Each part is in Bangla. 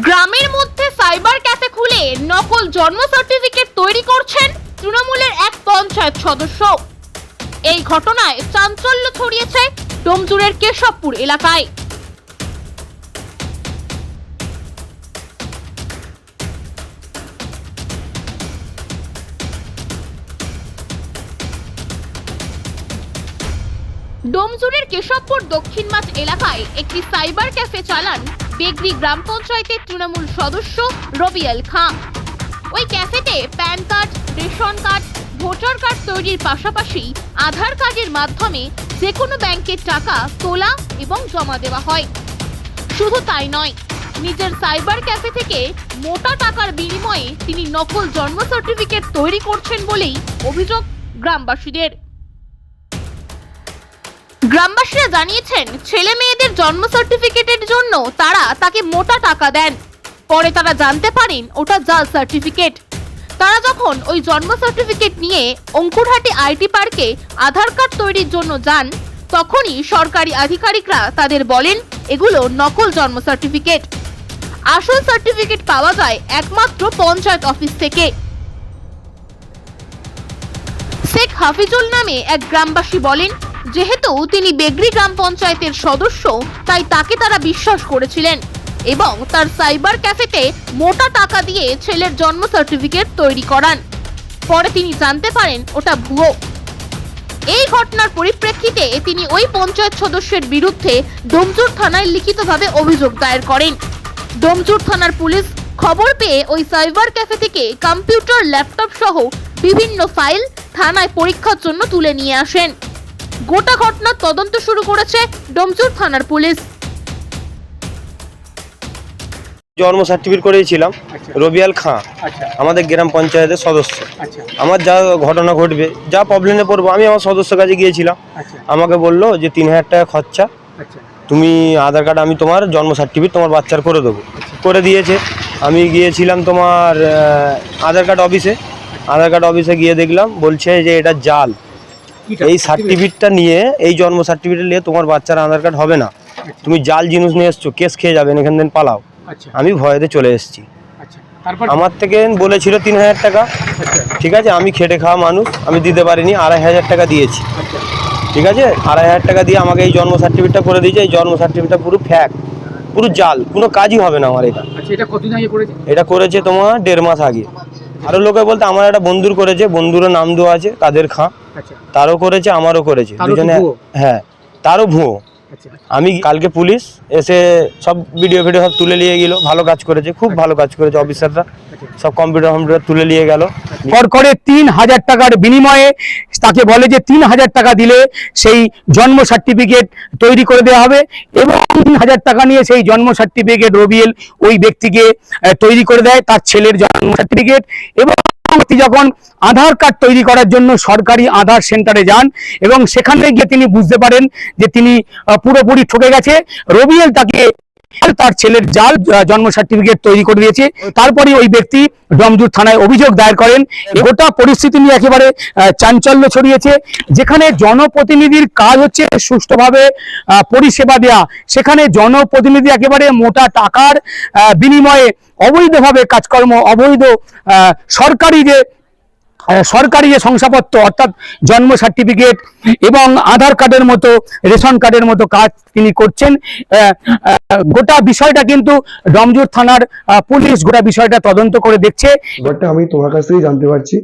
গ্রামের মধ্যে সাইবার ক্যাফে খুলে নকল জন্ম সার্টিফিকেট তৈরি করছেন তৃণমূলের এক পঞ্চায়েত সদস্য। এই ঘটনায় চাঞ্চল্য ছড়িয়েছে ডোমজুরের কেশবপুর এলাকায়। ডোমজুরের কেশবপুর দক্ষিণ মাঠ এলাকায় একটি সাইবার ক্যাফে চালান বেগরি গ্রাম পঞ্চায়েতের তৃণমূল সদস্য রবিয়াল খাঁ ওই ক্যাফেতে PAN card, ration card, voter card তৈরির পাশাপাশি আধার কার্ডের মাধ্যমে যে কোনো ব্যাংকের টাকা তোলা এবং জমা দেওয়া হয়। শুধু তাই নয়, নিজের সাইবার ক্যাফে থেকে মোটা টাকার বিনিময়ে তিনি নকল জন্ম সার্টিফিকেট তৈরি করছেন বলেই অভিযোগ গ্রামবাসীদের। গ্রামবাসীরা জানিয়েছেন, ছেলে মেয়েদের জন্ম সার্টিফিকেটের জন্য তারা তাকে মোটা টাকা দেন। পরে তারা জানতে পারেন, ওটা জাল সার্টিফিকেট তারা যখন ওই জন্ম সার্টিফিকেট নিয়ে অঙ্কুরহাটি আইটি পার্কে আধার কার্ড তৈরির জন্য যান, তখনই সরকারি আধিকারিকরা তাদের বলেন, এগুলো নকল জন্ম সার্টিফিকেট আসল সার্টিফিকেট পাওয়া যায় একমাত্র পঞ্চায়েত অফিস থেকে। শেখ হাফিজুল নামে এক গ্রামবাসী বলেন যেহেতু তিনি বেগরি গ্রাম পঞ্চায়েতের সদস্য, তাই তাকে তারা বিশ্বাস করেছিলেন এবং তার সাইবার ক্যাফেতে মোটা টাকা দিয়ে ছেলের জন্ম সার্টিফিকেট তৈরি করান। পরে তিনি জানতে পারেন ওটা ভুয়ো। এই ঘটনার পরিপ্রেক্ষিতে তিনি ওই পঞ্চায়েত সদস্যের বিরুদ্ধে ডোমজুর থানায় লিখিতভাবে অভিযোগ দায়ের করেন। ডোমজুর থানার পুলিশ খবর পেয়ে ওই সাইবার ক্যাফে থেকে কম্পিউটার, ল্যাপটপ সহ বিভিন্ন ফাইল থানায় পরীক্ষার জন্য তুলে নিয়ে আসেন। গোটা ঘটনার তদন্ত শুরু করেছে ডোমজুর থানার পুলিশ। জন্ম সার্টিফিকেট করেছিলাম আচ্ছা। রবিয়াল খাঁ আচ্ছা। আমাদের গ্রাম পঞ্চায়েতের সদস্য। আচ্ছা। আমার যা ঘটনা ঘটবে যা প্রবলেমে পড়ব আমি আমার সদস্য কাছে গিয়েছিলাম। আচ্ছা। আমাকে বলল যে তিন হাজার টাকা খরচা। আচ্ছা। তুমি আধার কার্ড আমি তোমার জন্ম সার্টিফিকেট তোমার বাচ্চার করে দেবো। করে দিয়েছে। আমি গিয়েছিলাম তোমার আধার কার্ড অফিসে। আধার কার্ড অফিসে গিয়ে দেখলাম বলছে যে এটা জাল? এই সার্টিফিকেটটা নিয়ে এই জন্ম সার্টিফিকেট নিয়ে তোমার বাচ্চার আধার কার্ড হবে না। তুমি জাল জিনিস নিয়ে এসছো কেস খেয়ে যাবেন এখান থেকে পালাও। আচ্ছা। আমি ভয়েতে চলে এসেছি। আচ্ছা আমার থেকে বলেছিল তিন হাজার টাকা। আচ্ছা। ঠিক আছে আমি খেটে খাওয়া মানুষ আমি দিতে পারিনি আড়াই হাজার টাকা দিয়েছি। আচ্ছা। ঠিক আছে আড়াই হাজার টাকা দিয়ে আমাকে এই জন্ম সার্টিফিকেটটা করে দিয়েছে এই জন্ম সার্টিফিকেটটা পুরো ফ্যাক পুরো জাল কোনো কাজই হবে না আমার এটা। আচ্ছা এটা করেছে? তোমার দেড় মাস আগে। আরও লোকে বলতে আমার একটা বন্ধুর করেছে বন্ধুরও নাম দেওয়া আছে কাদের খাঁ। আচ্ছা তারও করেছে আমারও করেছে। দুজনে হ্যাঁ তারও ভুয়ো। আচ্ছা। আমি কালকে পুলিশ এসে সব ভিডিও ভিডিও সব তুলে নিয়ে গেল। ভালো কাজ করেছে খুব ভালো কাজ করেছে অফিসাররা আচ্ছা। সব কম্পিউটার কম্পিউটার তুলে নিয়ে গেল। কর করে তিন হাজার টাকার বিনিময়ে তাকে বলে যে তিন হাজার টাকা দিলে সেই জন্ম সার্টিফিকেট তৈরি করে দেওয়া হবে এবং তিন হাজার টাকা নিয়ে সেই জন্ম সার্টিফিকেট রবিএল ওই ব্যক্তিকে তৈরি করে দেয় তার ছেলের জন্ম সার্টিফিকেট এবং ব্যক্তি যখন আধার কার্ড তৈরি করার জন্য সরকারি আধার সেন্টারে যান এবং সেখানে গিয়ে তিনি বুঝতে পারেন যে তিনি পুরোপুরি ঠকে গেছে। রবিএল তাকে তার ছেলের জাল জন্ম সার্টিফিকেট তৈরি করে দিয়েছে। তারপরে ওই ব্যক্তি ডমজুর থানায় অভিযোগ দায়ের করেন। গোটা পরিস্থিতি নিয়ে একেবারে চাঞ্চল্য ছড়িয়েছে। যেখানে জনপ্রতিনিধির কাজ হচ্ছে সুষ্ঠুভাবে পরিষেবা দেয়া। সেখানে জনপ্রতিনিধি একেবারে মোটা টাকার বিনিময়ে অবৈধভাবে কাজকর্ম অবৈধ আহ, সরকারি যে সরকারি যে শংসাপত্র, অর্থাৎ জন্ম সার্টিফিকেট এবং আধার কার্ডের মতো, রেশন কার্ডের মতো কাজ তিনি করছেন। গোটা বিষয়টা কিন্তু ডমজুর থানার পুলিশ গোটা বিষয়টা তদন্ত করে দেখছে। আমি তোমার কাছ থেকেই জানতে পারছি।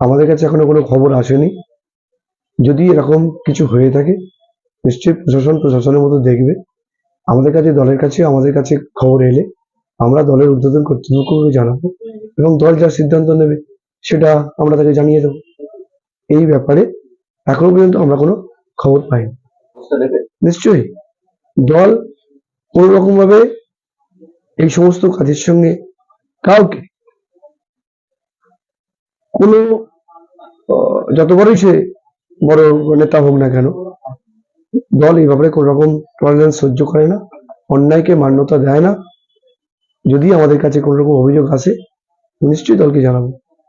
আমাদের কাছে এখনও কোনো খবর আসেনি। যদি এরকম কিছু হয়ে থাকে, নিশ্চয়ই প্রশাসন প্রশাসনের মতো দেখবে। আমাদের কাছে, দলের কাছে, আমাদের কাছে খবর এলে আমরা দলের উদ্বোধন কর্তৃপক্ষকে জানাব এবং দল যা সিদ্ধান্ত নেবে সেটা আমরা তাকে জানিয়ে দেবো। এই ব্যাপারে এখনও পর্যন্ত আমরা কোনো খবর পাইনি। নিশ্চয়ই দল কোনো রকম ভাবে এই সমস্ত কাজের সঙ্গে কাউকে কোনো যত বড়ই সে বড় নেতা হোক না কেন, দল এই ব্যাপারে কোন রকম টলারেন্স সহ্য করে না, অন্যায়কে মান্যতা দেয় না। যদি আমাদের কাছে কোন রকম অভিযোগ আসে, নিশ্চয়ই দলকে জানাব।